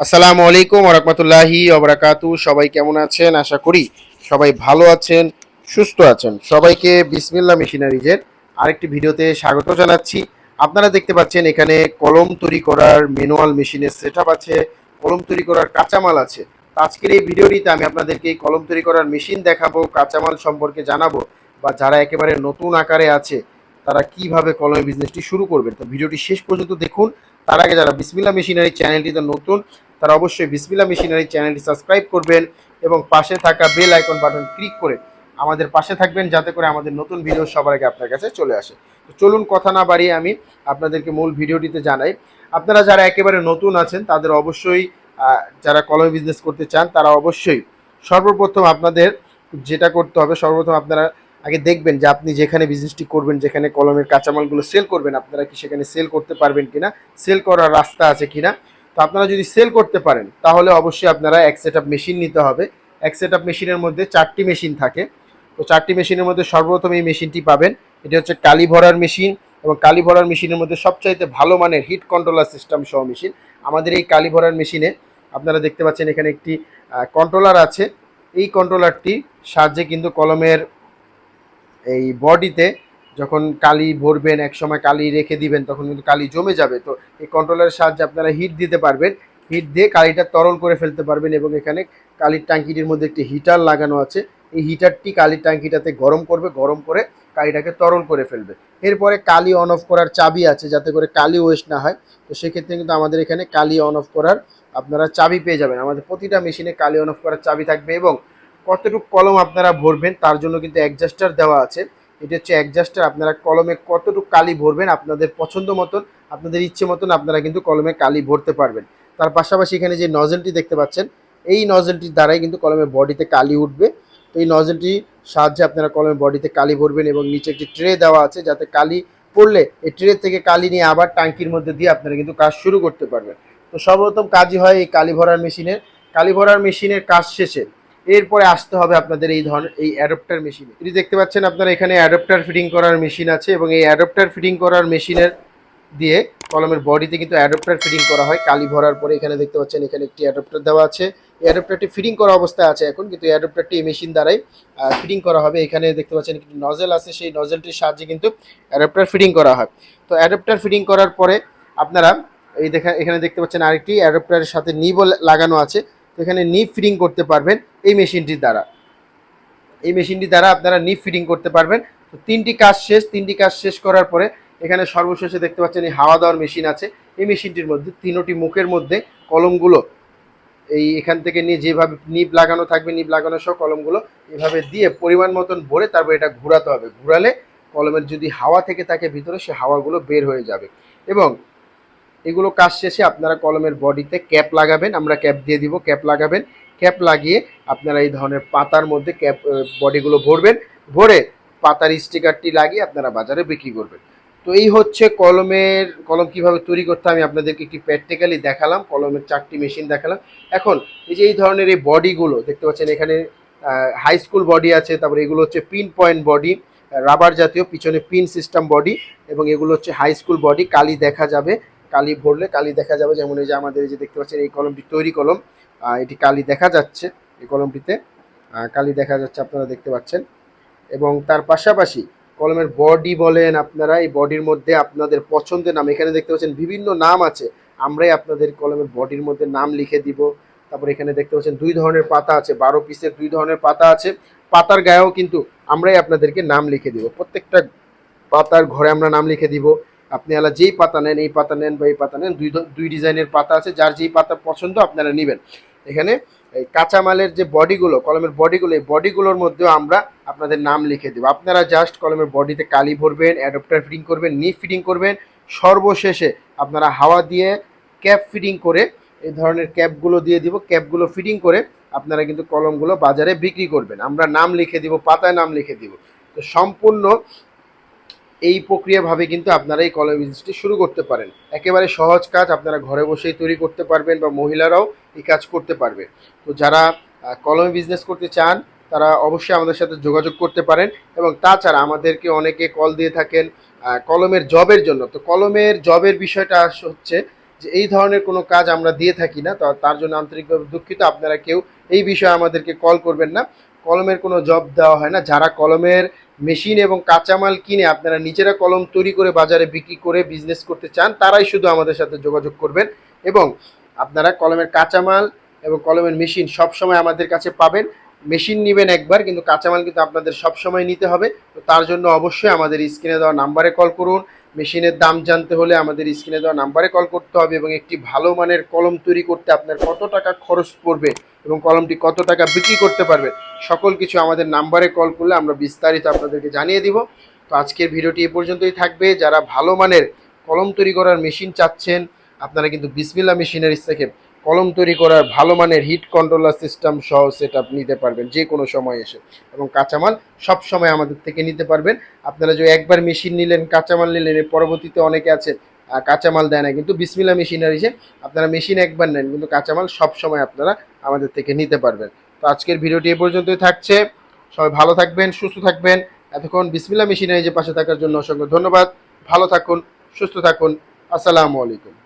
আসসালামু আলাইকুম ওরহমতুল্লাহি ওবরাকাতু সবাই কেমন আছেন? আশা করি সবাই ভালো আছেন, সুস্থ আছেন। সবাইকে বিসমিল্লা মেশিনারিজের আরেকটি ভিডিওতে স্বাগত জানাচ্ছি। আপনারা দেখতে পাচ্ছেন এখানে কলম তৈরি করার ম্যানুয়াল মেশিনের সেট আছে, কলম তৈরি করার কাঁচামাল আছে। আজকের এই ভিডিওটিতে আমি আপনাদেরকে কলম তৈরি করার মেশিন দেখাবো, কাঁচামাল সম্পর্কে জানাব বা যারা একেবারে নতুন আকারে আছে, তারা কীভাবে কলমের বিজনেসটি শুরু করবেন। তো ভিডিওটি শেষ পর্যন্ত দেখুন। তার আগে যারা বিসমিল্লা মেশিনারি চ্যানেলটিতে নতুন তারা অবশ্যই বিসমিল্লা মেশিনারি চ্যানেলটি সাবস্ক্রাইব করবেন এবং পাশে থাকা বেল আইকন বাটন ক্লিক করে আমাদের পাশে থাকবেন যাতে করে আমাদের নতুন ভিডিও সবার আগে আপনার কাছে চলে আসে। তো চলুন কথা না বাড়িয়ে আমি আপনাদেরকে মূল ভিডিওটিতে জানাই। আপনারা যারা একেবারে নতুন আছেন, তাদের অবশ্যই যারা কলমে বিজনেস করতে চান, তারা অবশ্যই সর্বপ্রথম আপনাদের যেটা করতে হবে, সর্বপ্রথম আপনারা আগে দেখবেন যে আপনি যেখানে বিজনেসটি করবেন, যেখানে কলমের কাঁচামালগুলো সেল করবেন, আপনারা কি সেখানে সেল করতে পারবেন কিনা সেল করার রাস্তা আছে কিনা তো আপনারা যদি সেল করতে পারেন, তাহলে অবশ্যই আপনারা এক সেট মেশিন নিতে হবে। এক সেট মেশিনের মধ্যে চারটি মেশিন থাকে। তো চারটি মেশিনের মধ্যে সর্বপ্রথম এই মেশিনটি পাবেন। এটি হচ্ছে কালি ভরার মেশিন এবং কালি ভরার মেশিনের মধ্যে সবচাইতে ভালো মানের হিট কন্ট্রোলার সিস্টেম সহ মেশিন আমাদের এই কালি ভরার মেশিনে আপনারা দেখতে পাচ্ছেন এখানে একটি কন্ট্রোলার আছে। এই কন্ট্রোলারটি সাহায্যে কিন্তু কলমের এই বডিতে যখন কালি ভরবেন এক সময় কালি রেখে দিবেন, তখন কিন্তু কালি জমে যাবে। তো এই কন্ট্রোলারের সাহায্যে আপনারা হিট দিতে পারবেন। হিট দিয়ে কালিটা তরল করে ফেলতে পারবেন এবং এখানে কালির ট্যাঙ্কিটির মধ্যে একটি হিটার লাগানো আছে। এই হিটারটি কালির ট্যাঙ্কিটাতে গরম করবে, গরম করে কালিটাকে তরল করে ফেলবে। এরপরে কালি অন অফ করার চাবি আছে, যাতে করে কালি ওয়েস্ট না হয়। তো সেক্ষেত্রে কিন্তু আমাদের এখানে কালি অন অফ করার আপনারা চাবি পেয়ে যাবেন। আমাদের প্রতিটা মেশিনে কালি অন অফ করার চাবি থাকবে এবং কতটুকু কলম আপনারা ভরবেন, তার জন্য কিন্তু অ্যাডজাস্টার দেওয়া আছে। এটা হচ্ছে অ্যাডজাস্টার আপনারা কলমে কতটুকু কালি ভরবেন আপনাদের পছন্দ মতন, আপনাদের ইচ্ছে মতন আপনারা কিন্তু কলমে কালি ভরতে পারবেন। তার পাশাপাশি এখানে যে নজেলটি দেখতে পাচ্ছেন, এই নজেলটির দ্বারাই কিন্তু কলমের বডিতে কালি উঠবে। তো এই নজেলটি সাহায্যে আপনারা কলমের বডিতে কালি ভরবেন এবং নিচে একটি ট্রে দেওয়া আছে, যাতে কালি পড়লে এই ট্রে থেকে কালি নিয়ে আবার ট্যাঙ্কির মধ্যে দিয়ে আপনারা কিন্তু কাজ শুরু করতে পারবেন। তো সর্বপ্রথম কাজই হয় এই কালি ভরার মেশিনের। কালি ভরার মেশিনের কাজ শেষে এরপরে আসতে হবে আপনাদের এই ধরনের, এই অ্যাডপ্টার মেশিনে এটি দেখতে পাচ্ছেন আপনারা এখানে অ্যাডপ্টার ফিটিং করার মেশিন আছে এবং এই অ্যাডপ্টার ফিটিং করার মেশিনের দিয়ে কলমের বডিতে কিন্তু অ্যাডপ্টার ফিটিং করা হয়, কালি ভরার পরে এখানে দেখতে পাচ্ছেন এখানে একটি অ্যাডপ্টার দেওয়া আছে। এই অ্যাডপ্টারটি ফিটিং করা অবস্থায় আছে এখন, কিন্তু এই অ্যাডপ্টারটি এই মেশিন দ্বারাই ফিটিং করা হবে। এখানে দেখতে পাচ্ছেন একটি নজেল আছে, সেই নজেলটির সাহায্যে কিন্তু অ্যাডপ্টার ফিটিং করা হয়। তো অ্যাডপ্টার ফিটিং করার পরে আপনারা এই দেখা, এখানে দেখতে পাচ্ছেন আরেকটি অ্যাডপ্টারের সাথে নিবল লাগানো আছে। তো এখানে নিপ ফিটিং করতে পারবেন এই মেশিনটির দ্বারা। এই মেশিনটি দ্বারা আপনারা নিপ ফিটিং করতে পারবেন। তো তিনটি কাজ শেষ, তিনটি কাজ শেষ করার পরে এখানে সর্বশেষে দেখতে পাচ্ছেন এই হাওয়া দেওয়ার মেশিন আছে। এই মেশিনটির মধ্যে তিনোটি মুখের মধ্যে কলমগুলো এই এখান থেকে নিয়ে যেভাবে নিপ লাগানো থাকবে, নিপ লাগানো সহ কলমগুলো এভাবে দিয়ে পরিমাণ মতন ভরে তারপর এটা ঘোরাতে হবে। ঘোরালে কলমের যদি হাওয়া থেকে থাকে ভিতরে, সে হাওয়াগুলো বের হয়ে যাবে। এবং এগুলো কাজ শেষে আপনারা কলমের বডিতে ক্যাপ লাগাবেন, আমরা ক্যাপ দিয়ে দিব, ক্যাপ লাগাবেন। ক্যাপ লাগিয়ে আপনারা এই ধরনের পাতার মধ্যে ক্যাপ বডিগুলো ভরবেন, ভরে পাতার স্টিকারটি লাগিয়ে আপনারা বাজারে বিক্রি করবেন। তো এই হচ্ছে কলমের, কলম কীভাবে তৈরি করতে আমি আপনাদেরকে একটি প্র্যাকটিক্যালি দেখালাম, কলমের চারটি মেশিন দেখালাম। এখন এই যে এই ধরনের এই বডিগুলো, দেখতে পাচ্ছেন এখানে হাই স্কুল বডি আছে, তারপরে এগুলো হচ্ছে পিন পয়েন্ট বডি রাবার জাতীয়, পিছনে পিন সিস্টেম বডি এবং এগুলো হচ্ছে হাই স্কুল বডি কালি দেখা যাবে। কালি ভরলে কালি দেখা যাবে। যেমন এই যে আমাদের যে দেখতে পাচ্ছেন, এই কলমটি তৈরি কলম এটি কালি দেখা যাচ্ছে, এই কলমটিতে কালি দেখা যাচ্ছে আপনারা দেখতে পাচ্ছেন। এবং তার পাশাপাশি কলমের বডি বলেন আপনারা, এই বডির মধ্যে আপনাদের পছন্দের নাম, এখানে দেখতে পাচ্ছেন বিভিন্ন নাম আছে। আমরাই আপনাদের কলমের বডির মধ্যে নাম লিখে দিব। তারপর এখানে দেখতে পাচ্ছেন দুই ধরনের পাতা আছে, বারো পিসের দুই ধরনের পাতা আছে। পাতার গায়েও কিন্তু আমরাই আপনাদেরকে নাম লিখে দিব। প্রত্যেকটা পাতার ঘরে আমরা নাম লিখে দিব। আপনি আলা যেই পাতা নেন, এই পাতা নেন বা এই পাতা নেন, দুই দুই ডিজাইনের পাতা আছে, যার যেই পাতা পছন্দ আপনারা নেবেন। এখানে এই কাঁচামালের যে বডিগুলো, কলমের বডিগুলো, এই বডিগুলোর মধ্যেও আমরা আপনাদের নাম লিখে দেবো। আপনারা জাস্ট কলমের বডিতে কালি ভরবেন অ্যাডপ্টার ফিটিং করবেন নি ফিটিং করবেন। সর্বশেষে আপনারা হাওয়া দিয়ে ক্যাপ ফিটিং করে এই ধরনের ক্যাপগুলো দিয়ে দিব। ক্যাপগুলো ফিটিং করে আপনারা কিন্তু কলমগুলো বাজারে বিক্রি করবেন। আমরা নাম লিখে দিব, পাতায় নাম লিখে দিব। তো সম্পূর্ণ এই প্রক্রিয়াভাবে কিন্তু আপনারা এই কলম বিজনেসটি শুরু করতে পারেন। একেবারে সহজ কাজ, আপনারা ঘরে বসেই তৈরি করতে পারবেন বা মহিলারাও এই কাজ করতে পারবে। তো যারা কলমে বিজনেস করতে চান, তারা অবশ্যই আমাদের সাথে যোগাযোগ করতে পারেন এবং তাছাড়া আমাদেরকে অনেকে কল দিয়ে থাকেন কলমের জবের জন্য। তো কলমের জবের বিষয়টা হচ্ছে যে এই ধরনের কোনো কাজ আমরা দিয়ে থাকি না, তো, তার জন্য আন্তরিকভাবে দুঃখিত। আপনারা কেউ এই বিষয়ে আমাদেরকে কল করবেন না। কলমের কোনো জব দেওয়া হয় না। যারা কলমের মেশিন এবং কাঁচামাল কিনে আপনারা নিজেরা কলম তৈরি করে বাজারে বিক্রি করে বিজনেস করতে চান, তারাই শুধু আমাদের সাথে যোগাযোগ করবেন এবং আপনারা কলমের কাঁচামাল এবং কলমের মেশিন সব সময় আমাদের কাছে পাবেন। মেশিন নেবেন একবার, কিন্তু কাঁচামাল কিন্তু আপনাদের সব সময় নিতে হবে। তো তার জন্য অবশ্যই আমাদের স্ক্রিনে দেওয়া নাম্বারে কল করুন। মেশিনের দাম জানতে হলে আমাদের স্ক্রিনে দেওয়া নাম্বারে কল করতে হবে এবং একটি ভালো মানের কলম তৈরি করতে আপনার কত টাকা খরচ পড়বে এবং কলমটি কত টাকা বিক্রি করতে পারবে, সকল কিছু আমাদের নাম্বারে কল করলে আমরা বিস্তারিত আপনাদেরকে জানিয়ে দিব। তো আজকের ভিডিওটি এ পর্যন্তই থাকবে। যারা ভালো মানের কলম তৈরি করার মেশিন চাচ্ছেন, আপনারা কিন্তু বিসমিল্লা মেশিনারিজ থেকে কলম তৈরি করার ভালো মানের হিট কন্ট্রোলার সিস্টেম সহ সেট নিতে পারবেন যে কোনো সময় এসে এবং কাঁচামাল সব সময় আমাদের থেকে নিতে পারবেন। আপনারা যে একবার মেশিন নিলেন, কাঁচামাল নিলেন পরবর্তীতে অনেকে আছে কাঁচামাল দেয় না, কিন্তু বিসমিল্লা মেশিনারিজে আপনারা মেশিন একবার নেন, কিন্তু কাঁচামাল সব সময় আপনারা আমাদের থেকে নিতে পারবেন। তো আজকের ভিডিওটি এ পর্যন্তই থাকছে। সবাই ভালো থাকবেন, সুস্থ থাকবেন। এতক্ষণ বিসমিল্লা মেশিনারি যে পাশে থাকার জন্য অসংখ্য ধন্যবাদ। ভালো থাকুন, সুস্থ থাকুন। আসসালামু আলাইকুম।